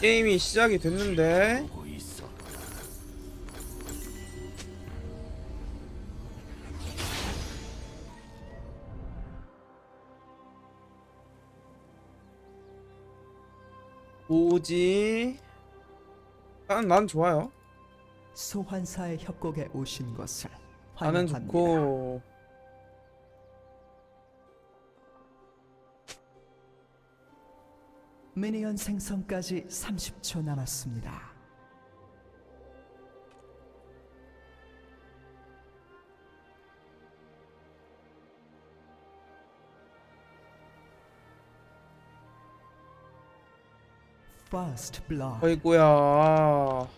게임이 시작이 됐는데. 뭐지? 난, 난 좋아요. 소환사의 협곡에 오신 것을 나는 환영합니다. 좋고 미니언 생성까지 30초 남았습니다. First blood. 어이구야.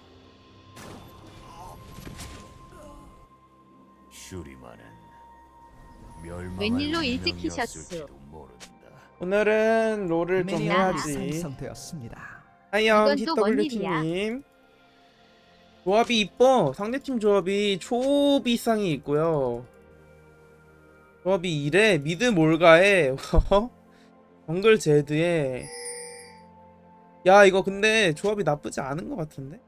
슈리만은 멸망할 웬일로 일찍 운명이었을지도? 모른다. 오늘은 롤을 좀 해야지. 생성되었습니다. 하이엄 이건 또뭔 일이야? TWT님. 조합이 이뻐. 상대팀 조합이 초비상이 있고요. 조합이 이래 미드 몰가에 정글 제드에 야 이거 근데 조합이 나쁘지 않은 것 같은데?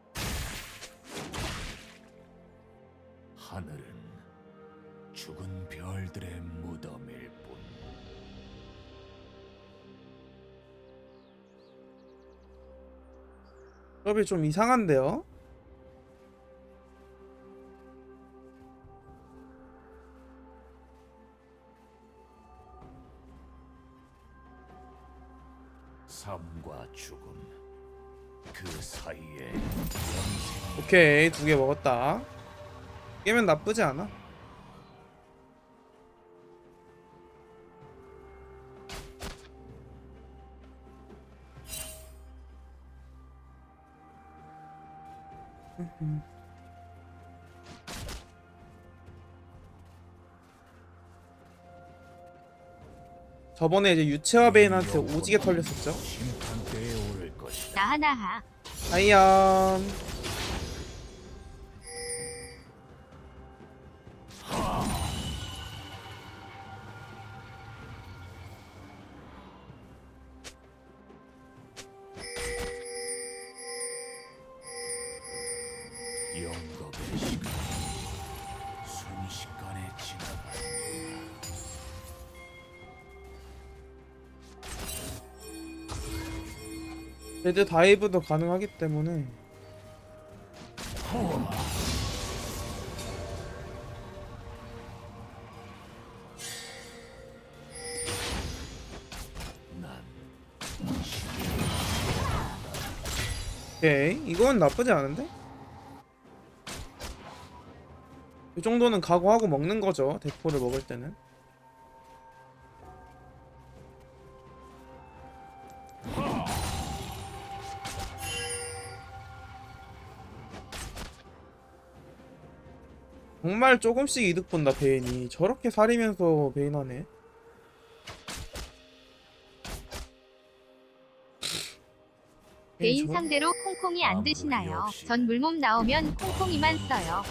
조합이 좀 이상한데요? 삶과 죽음 그 사이에 오케이 두 개 먹었다. 깨면 나쁘지 않아. 저번에 이제 유채화 베인한테 오지게 털렸었죠. 나하나하. 하이엄 레드 다이브도 가능하기 때문에 난 오케이 이건 나쁘지 않은데? 이 정도는 각오하고 먹는 거죠 대포를 먹을 때는 정말 조금씩 이득 본다 베인이 저렇게 살이면서 베인하네 저- 상대로 콩콩이 안 드시나요? 전 물몸 나오면 콩콩이만 써요.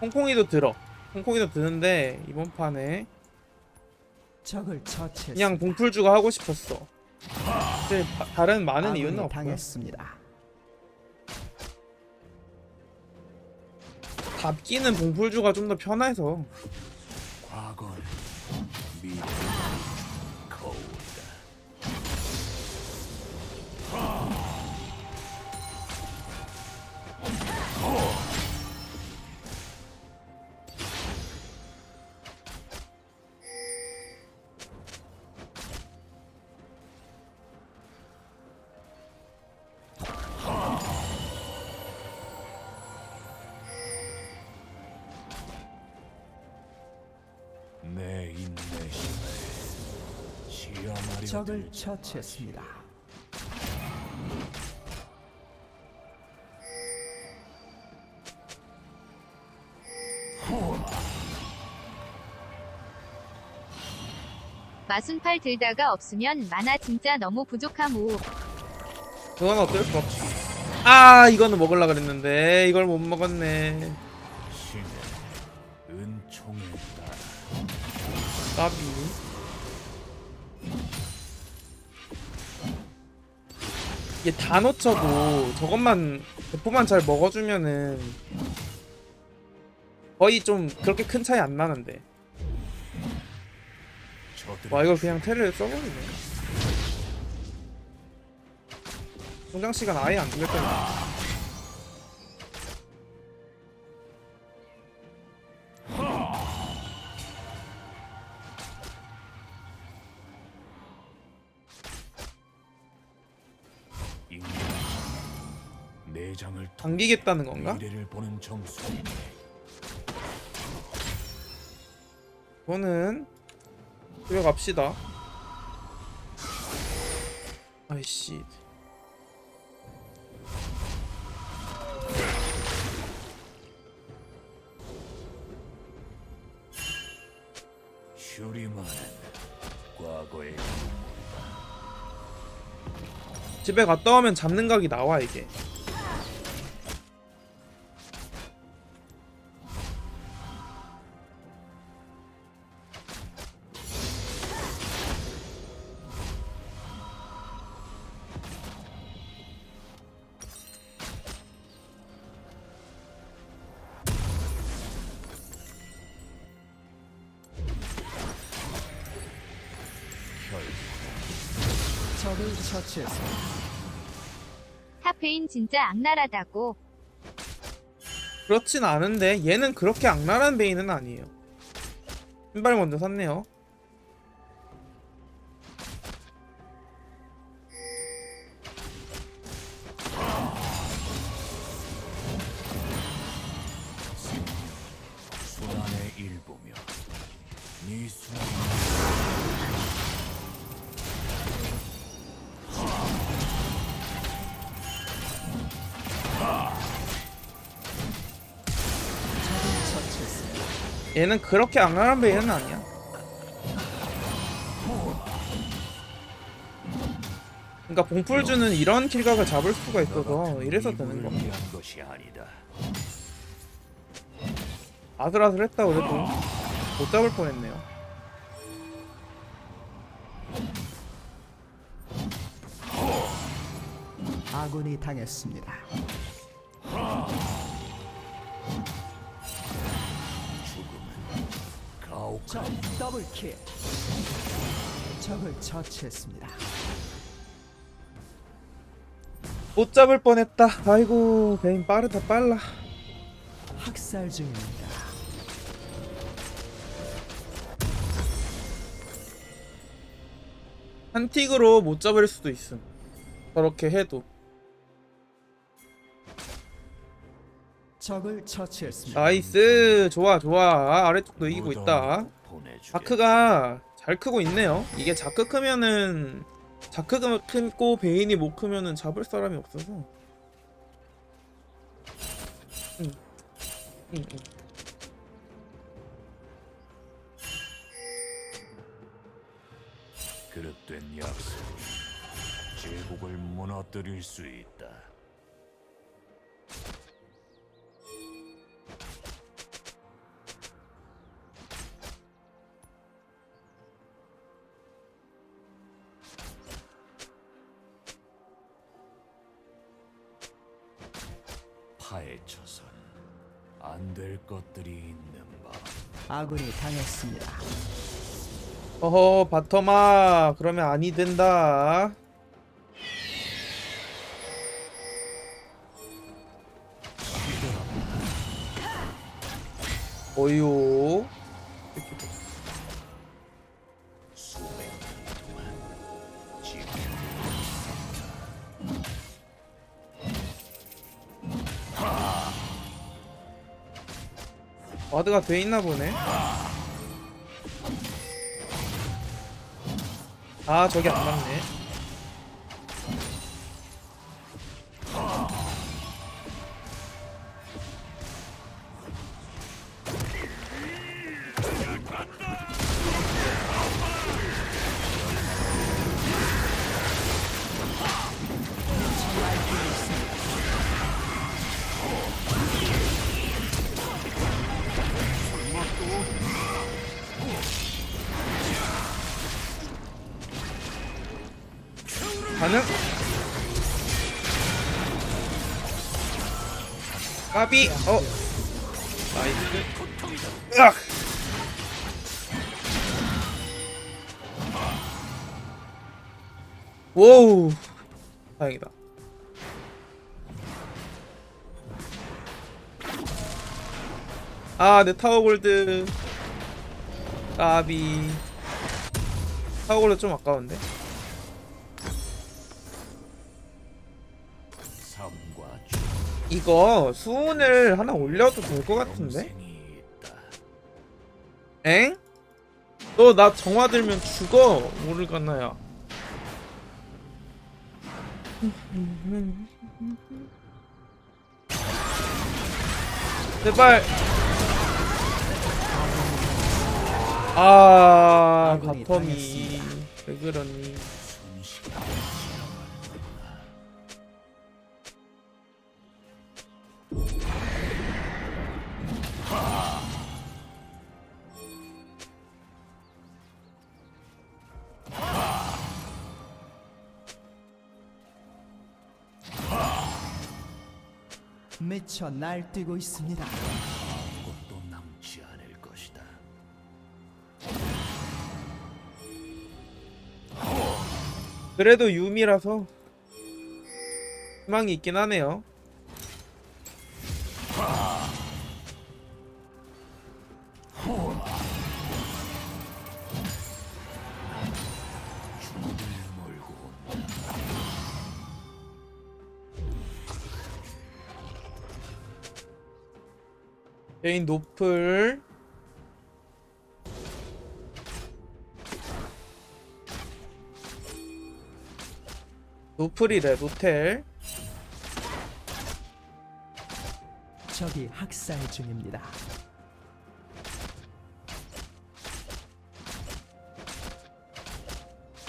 콩콩이도 들어 콩콩이도 드는데 이번 판에 적을 처치했습니다. 그냥 봉풀주가 하고 싶었어. 근데 바- 다른 많은 이유는 없고 당했습니다. 답기는 봉풀주가 좀 더 편해서. 과거는 적을 처치했습니다. 마순팔 들다가 없으면 만화 진짜 너무 부족함 오. 그건 어쩔 수 없지. 아 이거는 먹으려 그랬는데 이걸 못 먹었네. 신의 까비. 이게 다 놓쳐도 저것만 대포만 잘 먹어주면은 거의 좀 그렇게 큰 차이 안 나는데. 와 이걸 그냥 테를 써버리네. 성장 시간 아예 안 걸렸잖아 통해 당기겠다는 건가? 미래를 보는 정수. 이거는 들어갑시다. 아이씨. 슈리만은 과거의 집에 갔다 오면 잡는 각이 나와 이게 적을 처치했습니다. 탑페인 진짜 악랄하다고. 그렇진 않은데 얘는 그렇게 악랄한 베인은 아니에요 신발 먼저 샀네요 얘는 그렇게 악랄한 베인은 아니야 그러니까 봉풀주는 이런 킬각을 잡을 수가 있어서 이래서 되는 거 위한 것이 아니다. 아슬아슬했다 그래도 못 잡을 뻔했네요 아군이 당했습니다. 적 더블킬. 적을 처치했습니다. 못 잡을 뻔했다 아이고 베인 빠르다 빨라 학살 중입니다. 한 틱으로 못 잡을 수도 있음 저렇게 해도 적을 처치했습니다. 나이스 좋아 좋아 아래쪽도 이기고 있다. 자크가 잘 크고 있네요 이게 자크 크면은 자크가 크고 베인이 못 크면은 잡을 사람이 없어서 응. 응, 응. 그릇된 약속이 제국을 무너뜨릴 수 있다. 아군이 당했습니다. 어허 바텀아 그러면 아니 된다 어요 와드가 돼 있나 보네. 아 저기 안 맞네 가능? 까비. 어. 나이스. 으악. 오우. 다행이다. 아내 타워 골드. 까비. 타워 골드 좀 아까운데? 이거 수은을 하나 올려도 될 것 같은데? 엥? 너 나 정화 들면 죽어 모르겠나야 제발 아 바텀이. 왜 그러니 미쳐 날뛰고 있습니다. 아무것도 남지 않을 것이다. 그래도 유미라서 희망이 있긴 하네요 개인 노플 노플이래 노텔 적이 학살 중입니다.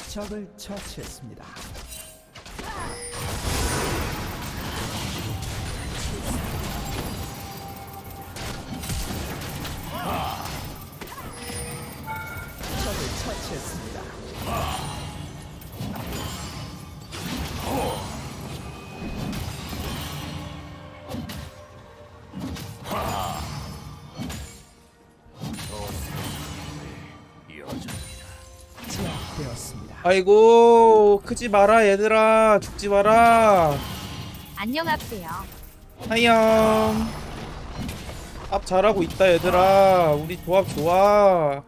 적을 처치했습니다. 아이고 크지 마라 얘들아 죽지 마라 안녕하세요. 하염 앞 잘하고 있다 얘들아 우리 조합 좋아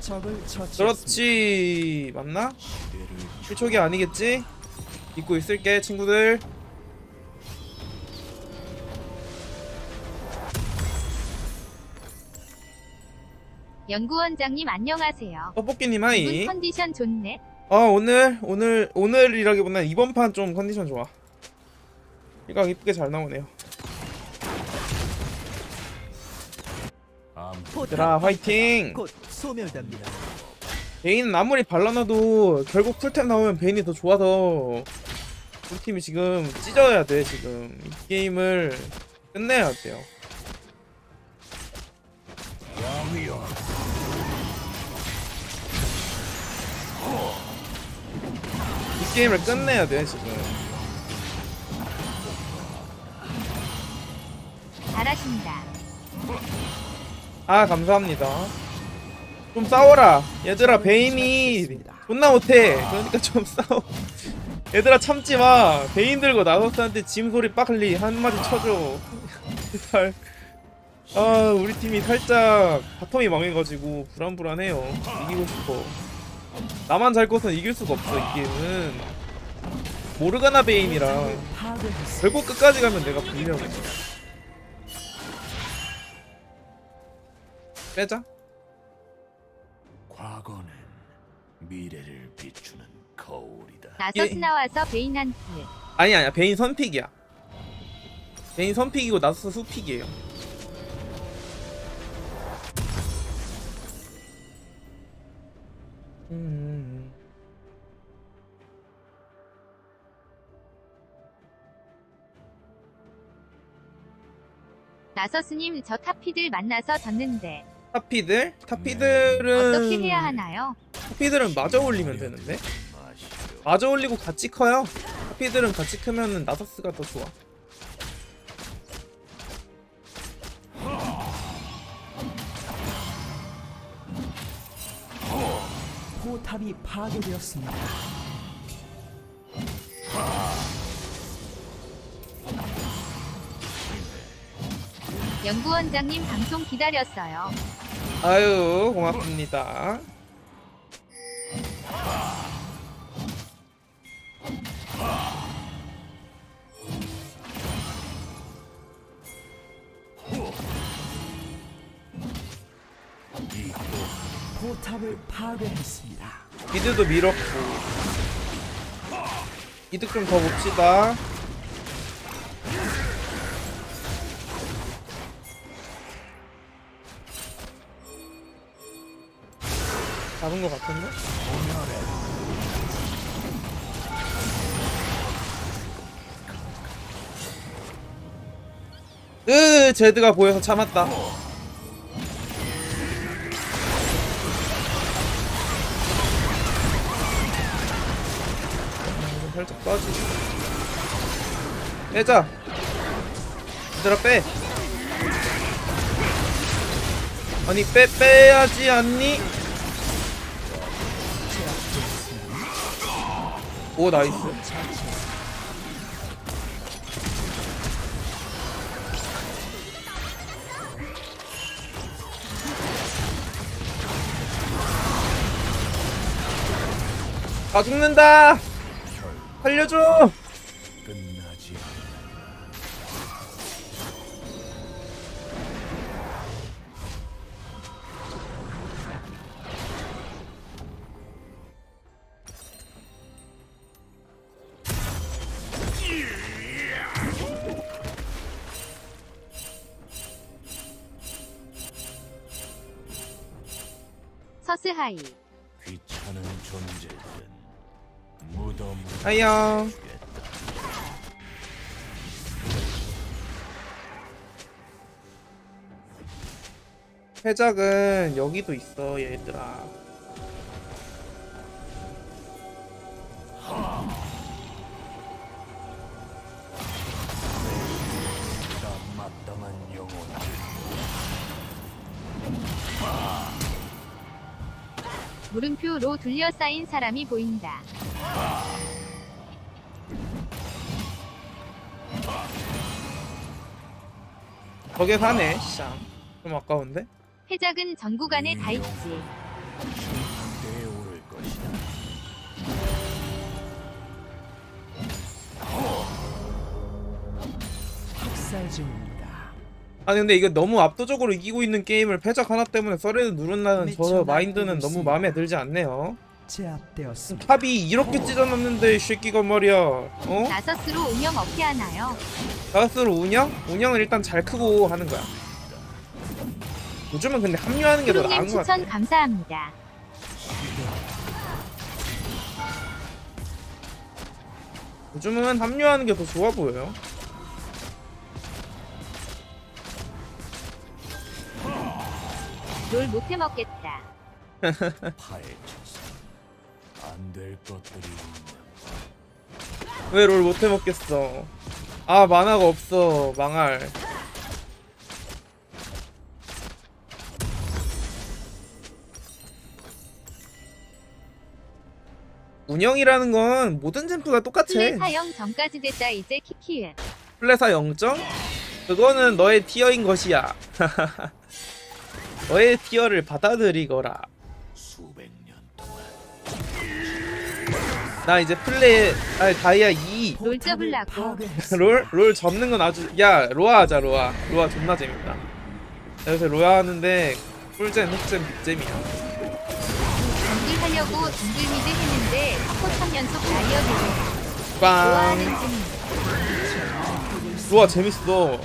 적을 처치했습니다. 그렇지 맞나? 시대를 실촉이 아니겠지? 믿고 있을게 친구들 연구원장님 안녕하세요. 떡볶이님 분 하이 컨디션 좋네. 아 오늘 오늘 오늘이라기보다 이번 판 좀 컨디션 좋아 일각 이쁘게 잘 나오네요 얘들아 화이팅 곧 소멸됩니다. 베인은 아무리 발라놔도 결국 풀템 나오면 베인이 더 좋아서 우리 팀이 지금 찢어야 돼 지금 이 게임을 끝내야 돼요 게임을 끝내야 돼 지금. 잘하신다. 아 감사합니다. 좀 싸워라. 얘들아 베인이 존나 못해. 그러니까 좀 싸워. 얘들아 참지마. 베인 들고 나서스한테 짐 소리 빠글리 한마디 쳐줘. 제발 아 우리 팀이 살짝 바텀이 망해가지고 불안불안해요. 이기고 싶어 나만 잘 커서 이길 수가 없어 이 게임은 모르가나 베인이랑. 결국 끝까지 가면 내가 불리하고 빼자 과거는 미래를 비추는 거울이다. 나서스 예. 나와서 베인한테 아니 아니야 베인 선픽이야 베인 선픽이고 나서스 수픽이에요 음. 나서 스님 저 타피들 만나서 졌는데 타피들? 타피들은 어떻게 해야 하나요? 타피들은 마저 올리면 되는데. 마저 올리고 같이 커요 타피들은 같이 크면은 나서스가 더 좋아 포탑이 파괴되었습니다. 연구원장님 방송 기다렸어요. 아유 고맙습니다. 포탑을 파괴했습니다. 미드도 밀었고 이득 좀 더 봅시다. 잡은 것 같은데? 으 제드가 보여서 참았다. 살짝 빠지. 빼자. 얘들아 빼. 아니 빼 빼야지 않니? 오 나이스. 다 죽는다. 살려줘. 끝나지 서스하이. 귀찮은 존재들 주겠다. 회작은 여기도 있어 얘들아. 물음표로 둘러싸인 사람이 보인다. 저게 사네. 쌍. 좀 아까운데? 해작은 전 구간에 다 있지. 학살 중입니다. 아니 근데 이거 너무 압도적으로 이기고 있는 게임을 패작 하나 때문에 썰에도 누른다는 저 마인드는 너무 마음에 들지 않네요. 제압되었습니다. 탑이 이렇게 찢어놨는데 이 새끼가 말이야. 어? 나서스로 운영 어떻게 하나요? 다스로 운영? 운영을 일단 잘 크고 하는 거야. 요즘은 근데 합류하는 게 더 나은 것 같아. 추천 감사합니다. 요즘은 합류하는 게 더 좋아 보여요. 롤 못해 먹겠다. 안 될 것들이 있는 왜롤 못해 먹겠어? 아 만화가 없어 망할. 운영이라는 건 모든 젠프가 똑같아. 플레 사형 전까지 됐다 이제 키키은. 플레사 0점? 그거는 너의 티어인 것이야. 너의 티어를 받아들이거라. 나 이제 플레 아니 다이아 2. 롤. 파괴했습니다. 롤? 롤 접는 건 아주 야 로아 하자 로아 로아 존나 재밌다 나 요새 로아 하는데 꿀잼 흑잼 빅잼이야 정글 하려고 정글 미드 했는데 코 3연속 라이어드. 빵 좋아하는 중입니다. 로아 재밌어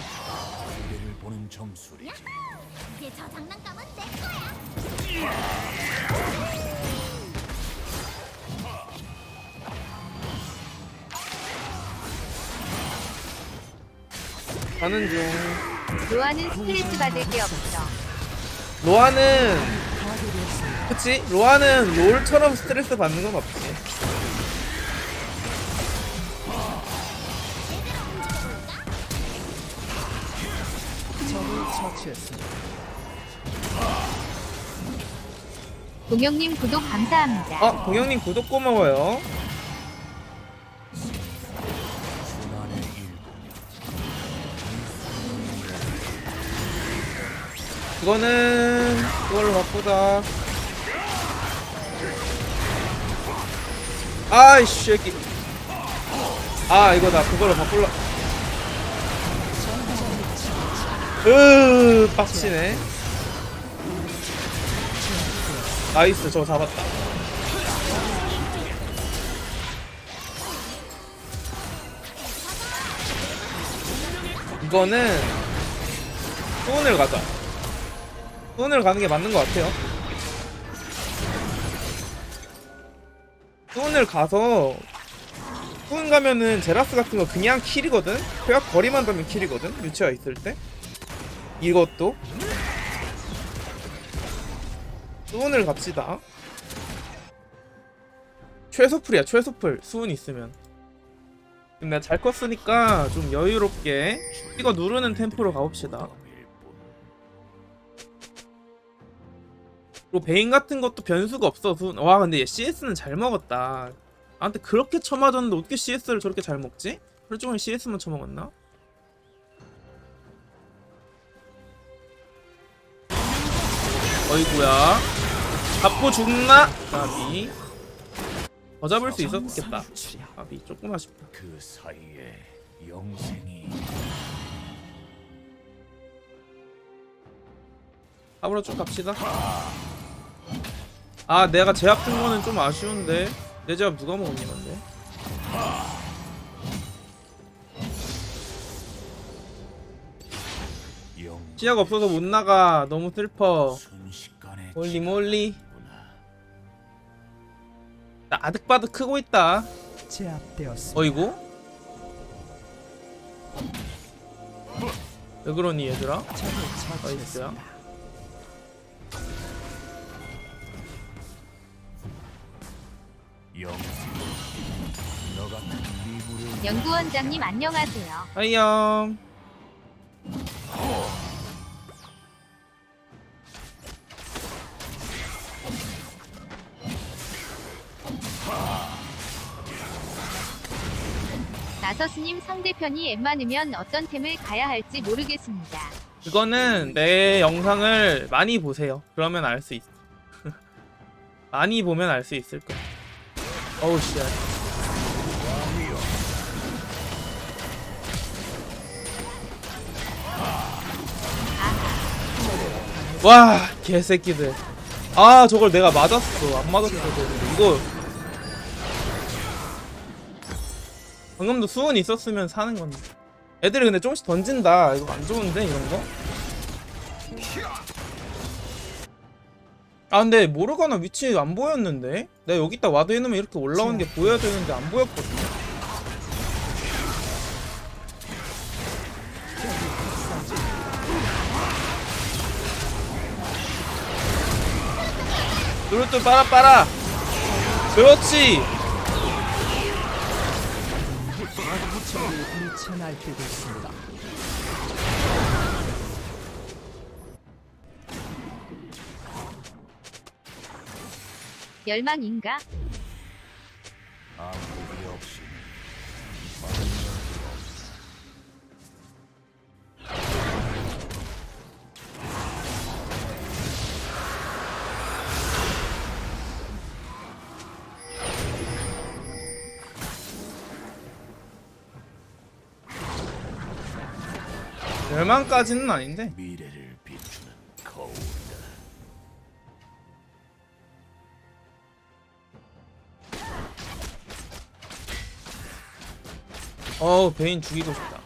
가는 중 로아는 스트레스 받을 게 없어. 로아는 그치? 로아는 롤처럼 스트레스 받는 건 없지. 공영님 구독 감사합니다. 어 동영님 구독 고마워요 이거는 이걸로 바꾸자. 아이씨 새끼. 아 이거 나 그걸로 바꿀라. 으 빡치네. 나이스 저 잡았다. 이거는 수은을 가자 수은을 가는 게 맞는 것 같아요. 수은을 가서 수은 가면은 제라스 같은 거 그냥 킬이거든? 회학 거리만 닿으면 킬이거든? 유치가 있을 때? 이것도? 수은을 갑시다. 최소풀이야 최소풀. 수은 있으면. 내가 잘 컸으니까 좀 여유롭게 이거 누르는 템포로 가봅시다 그리고 베인 같은 것도 변수가 없어 수은 와 근데 얘 CS는 잘 먹었다 나한테 그렇게 쳐맞았는데 어떻게 CS를 저렇게 잘 먹지? 혈종은 CS만 쳐먹었나? 어이구야 잡고 죽나? 아비 더 잡을 수 있었겠다. 아비 조금 아쉽다 그 사이에 영생이 앞으로 쭉 갑시다 아 내가 제압 준 거는 좀 아쉬운데. 내 제압 누가 먹었니 근데? 영 시야가 없어서 못 나가. 너무 슬퍼. 몰리 몰리. 나 아득바득 크고 있다. 제압되었습니다. 어이구? 왜 그러니 얘들아? 처치 연구원장님 안녕하세요. 하이염 나서스님 상대편이 웬만하면 어떤 템을 가야 할지 모르겠습니다. 그거는 내 영상을 많이 보세요 그러면 알 수 있어 많이 보면 알 수 있을 어 우 씨. 와 개새끼들. 아 저걸 내가 맞았어. 안 맞았어 되는데 이거. 방금도 수은 있었으면 사는 건데. 애들이 근데 조금씩 던진다. 이거 안 좋은데 이런 거? 아 근데 모르가나 위치 안 보였는데? 내가 여기다 와드 해놓으면 이렇게 올라오는 게 보여야 되는데 안 보였거든요 누르뚜 빨아 빨아! 그렇지! 미쳐 날뛰고 열망인가? 아무 리 없이. 멸망까지는 아닌데. 미래 어우 베인 죽이고 싶다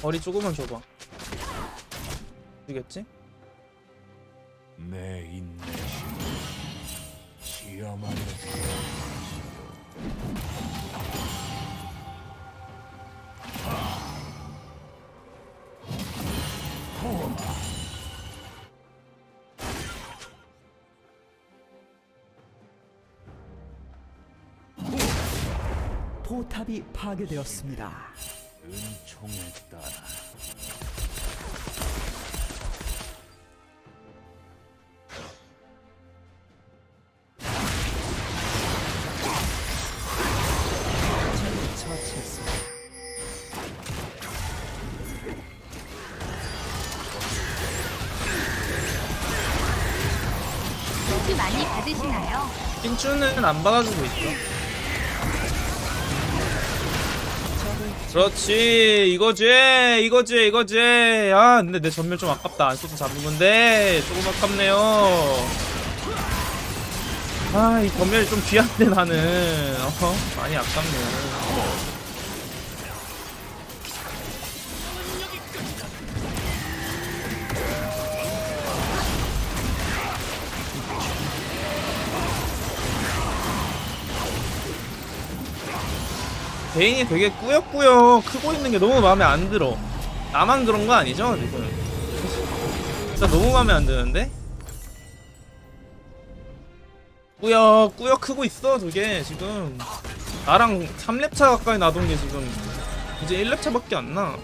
거리 조금만 줘봐 되겠지? 탑이 파괴되었습니다. 은총에 따라 킹추는 안 받아주고 있죠. 그렇지 이거지 이거지 이거지. 아 근데 내 전멸 좀 아깝다. 안 써서 잡은 건데 조금 아깝네요. 아 이 전멸이 좀 귀한데 나는. 어 많이 아깝네 베인이 되게 꾸역꾸역 크고 있는 게 너무 마음에 안 들어. 나만 그런 거 아니죠, 지금? 진짜 너무 마음에 안 드는데? 꾸역 꾸역 크고 있어, 저게 지금. 나랑 3렙 차 가까이 나던 게 지금 이제 1렙 차밖에 안 나.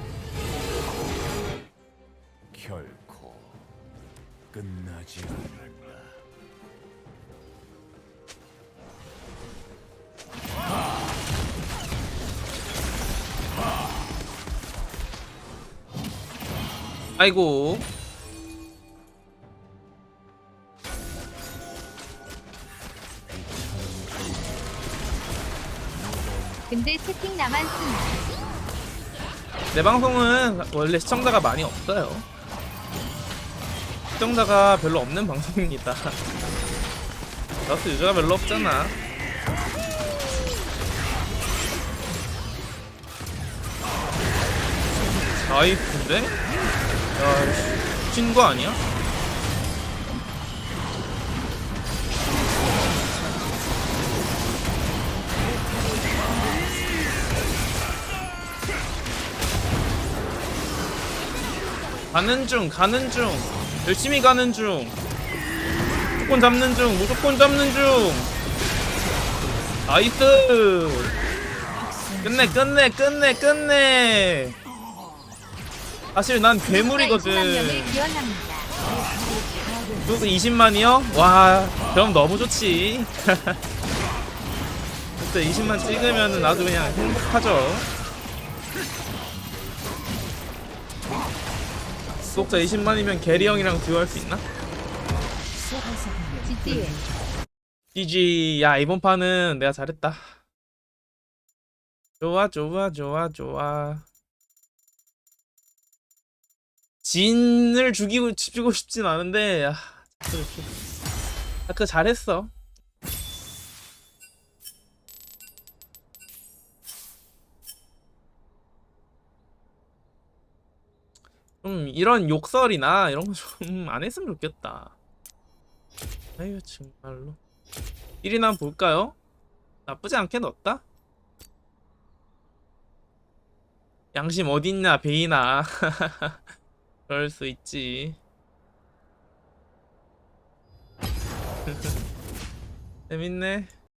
결코 끝나지 않는다. 아이고. 근데 채팅 나만 쓴. 내 방송은 원래 시청자가 많이 없어요. 시청자가 별로 없는 방송입니다. 나도 유저가 별로 없잖아. 나이스인데? 야, 미친 거 아니야? 가는 중, 가는 중. 열심히 가는 중. 무조건 잡는 중, 무조건 잡는 중. 나이스. 끝내, 끝내, 끝내, 끝내. 사실 난 괴물이거든. 그래서 20만이요? 와, 그럼 너무 좋지. 그때 20만 찍으면 나도 그냥 행복하죠. 구독자 20만이면 게리 형이랑 듀오 할 수 있나? GG. 야, 이번 판은 내가 잘했다. 좋아, 좋아, 좋아, 좋아. 진을 죽이고 죽이고 싶진 않은데, 아. 아, 그 잘했어. 좀 이런 욕설이나 이런 거 좀 안 했으면 좋겠다. 아유 정말로 1위나 한번 볼까요? 나쁘지 않게 넣었다? 양심 어딨냐 베이나 그럴 수 있지. 재밌네